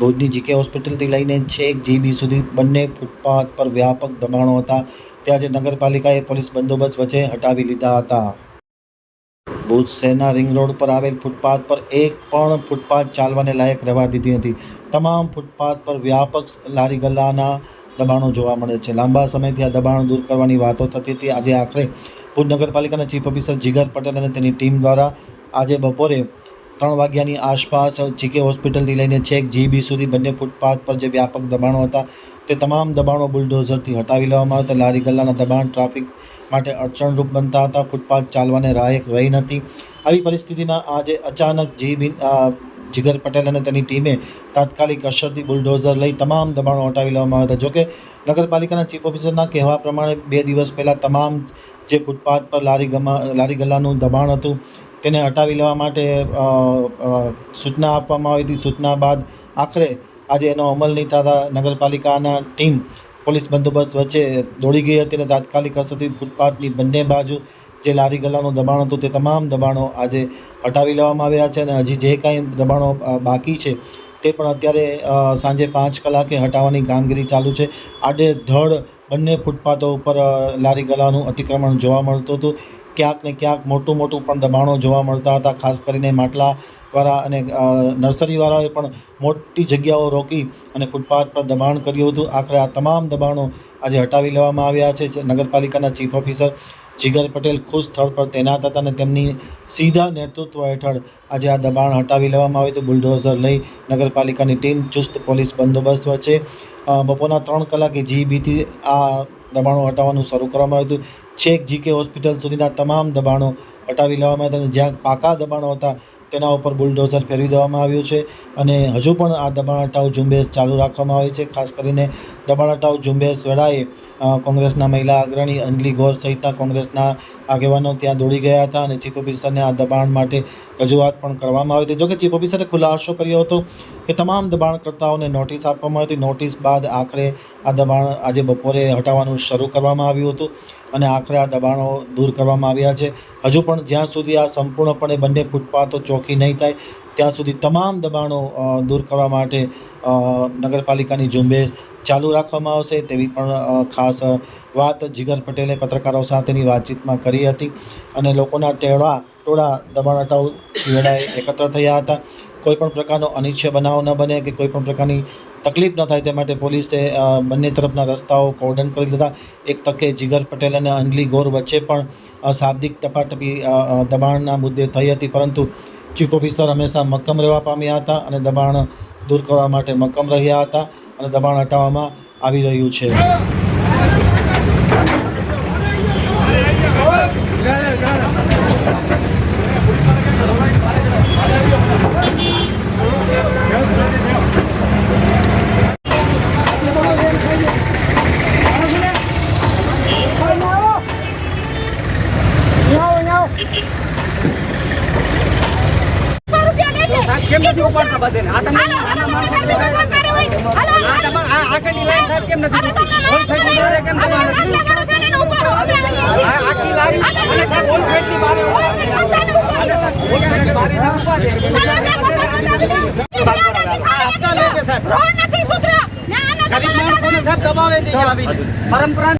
ભુજની જીકે હોસ્પિટલથી લઈને છેક જીબી સુધી બંને ફૂટપાથ પર વ્યાપક દબાણો હતા. તે આજે નગરપાલિકાએ પોલીસ બંદોબસ્ત વચ્ચે હટાવી લીધા હતા. ભુજ શહેરના રિંગ રોડ પર આવેલ ફૂટપાથ પર એક પણ ફૂટપાથ ચાલવાને લાયક રહેવા દીધી નથી તમામ ફૂટપાથ પર વ્યાપક લારી ગલ્લાના દબાણો જોવા મળે છે. લાંબા સમયથી આ દબાણ દૂર કરવાની વાતો થતી હતી. આજે આખરે ભુજ નગરપાલિકાના ચીફ ઓફિસર જીગર પટેલ અને તેની ટીમ દ્વારા આજે બપોરે ત્રણ વાગ્યાની આસપાસ જીકે હોસ્પિટલથી લઈને છેક જીબી સુધી બંને ફૂટપાથ પર જે વ્યાપક દબાણો હતા, તે તમામ દબાણો બુલડોઝરથી હટાવી લેવામાં આવ્યા હતા. લારી ગલ્લાના દબાણ ટ્રાફિક માટે અડચણરૂપ બનતા હતા. ફૂટપાથ ચાલવાને લાયક રહી નથી. આવી પરિસ્થિતિમાં આજે અચાનક જીબી જીગર પટેલ અને તેની ટીમે તાત્કાલિક અસરથી બુલડોઝર લઈ તમામ દબાણો હટાવી લેવામાં આવ્યા હતા. જોકે નગરપાલિકાના ચીફ ઓફિસરના કહેવા પ્રમાણે બે દિવસ પહેલાં તમામ જે ફૂટપાથ પર લારી ગમા, લારી ગલ્લાનું દબાણ હતું તેને હટાવી લેવા માટે સૂચના આપવામાં આવી હતી. સૂચના બાદ આખરે આજે એનો અમલ નહીં થતા નગરપાલિકાના ટીમ, પોલીસ બંદોબસ્ત વચ્ચે દોડી ગઈ હતી અને તાત્કાલિક અસરથી ફૂટપાથની બંને બાજુ જે લારી ગલ્લાનું દબાણ હતું તે તમામ દબાણો આજે હટાવી લેવામાં આવ્યા છે અને હજી જે કાંઈ દબાણો બાકી છે તે પણ અત્યારે સાંજે પાંચ કલાકે હટાવવાની કામગીરી ચાલુ છે. આડે ધડ બંને ફૂટપાથો ઉપર લારી ગલ્લાનું અતિક્રમણ જોવા મળતું હતું. ક્યાંક ને ક્યાંક મોટું મોટું પણ દબાણો જોવા મળતા હતા, ખાસ કરીને માટલાવાળા અને નર્સરીવાળાએ પણ મોટી જગ્યાઓ રોકી અને ફૂટપાથ પર દબાણ કર્યું હતું. આખરે આ તમામ દબાણો આજે હટાવી લેવામાં આવ્યા છે. નગરપાલિકાના ચીફ ઓફિસર જીગર પટેલ ખુદ સ્થળ પર તૈનાત હતા અને તેમની સીધા નેતૃત્વ હેઠળ આજે આ દબાણ હટાવી લેવામાં આવ્યું હતું. બુલડોઝર લઈ નગરપાલિકાની ટીમ ચુસ્ત પોલીસ બંદોબસ્ત વચ્ચે બપોરના ત્રણ કલાકે જીબીથી આ દબાણો હટાવવાનું શરૂ કરવામાં આવ્યું હતું. છેક જીકે હોસ્પિટલ સુધીના તમામ દબાણો હટાવી લેવામાં આવ્યા અને જ્યાં પાકા દબાણો હતા તેના ઉપર બુલડોઝર ફેરવી દેવામાં આવ્યું છે. અને હજુ પણ આ દબાણ હટાવ ઝુંબેશ ચાલુ રાખવામાં આવી છે, ખાસ કરીને દબાણ હટાવ ઝુંબેશ વેળાએ કોંગ્રેસના મહિલા અગ્રણી અંજલી ગોર સહિતના કોંગ્રેસના આગેવાનો ત્યાં દોડી ગયા હતા અને ચીફ ઓફિસરને આ દબાણ માટે રજૂઆત પણ કરવામાં આવી હતી. જોકે ચીફ ઓફિસરે ખુલાસો કર્યો હતો કે તમામ દબાણકર્તાઓને નોટિસ આપવામાં આવી નોટિસ બાદ આખરે આ દબાણ આજે બપોરે હટાવવાનું શરૂ કરવામાં આવ્યું હતું અને આખરે આ દબાણો દૂર કરવામાં આવ્યા છે. હજુ પણ જ્યાં સુધી આ સંપૂર્ણપણે બંને ફૂટપાથો ચોખ્ખી નહીં થાય, ત્યાં સુધી તમામ દબાણો દૂર કરવા માટે નગરપાલિકાની ઝુંબેશ ચાલુ રાખવામાં આવશે તેવી પણ ખાસ વાત જીગર પટેલે પત્રકારો સાથેની વાતચીતમાં કરી હતી અને લોકોના ટેળા, ટોળા દબાણ હટાવ વેળાએ એકત્ર થયા હતા. કોઈપણ પ્રકારનો અનિચ્છ બનાવ ન બને કે કોઈપણ પ્રકારની તકલીફ ન થાય તે માટે પોલીસે બંને તરફના રસ્તાઓ કોર્ડન કરી દીધા. એક તકે જીગર પટેલ અને અંજલી ગોર વચ્ચે પણ શાબ્દિક ટપાટપી દબાણના મુદ્દે થઈ હતી. પરંતુ ચીફ ઓફિસર હંમેશા મક્કમ રહેવા પામ્યા હતા અને દબાણ દૂર કરવા માટે મક્કમ રહ્યા હતા અને દબાણ હટાવવામાં આવી રહ્યું છે. કેમ નથી ઉપાડતા બધાને? આ તમે નાના માણસો આ દબાણ, આ આગળની લાઈન સાહેબ કેમ નથી હોલ ફેટની બારે કેમ દબાણ નથી? આ આખી લારી અને સાહેબ હોલ. ફેટની બારે અને સાહેબ હોલ ફેટની બારે થી છે. હપ્તા લે છે સાહેબ. ગરીબ માણસોને સાહેબ દબાવે છે અહીંયા પરંપરા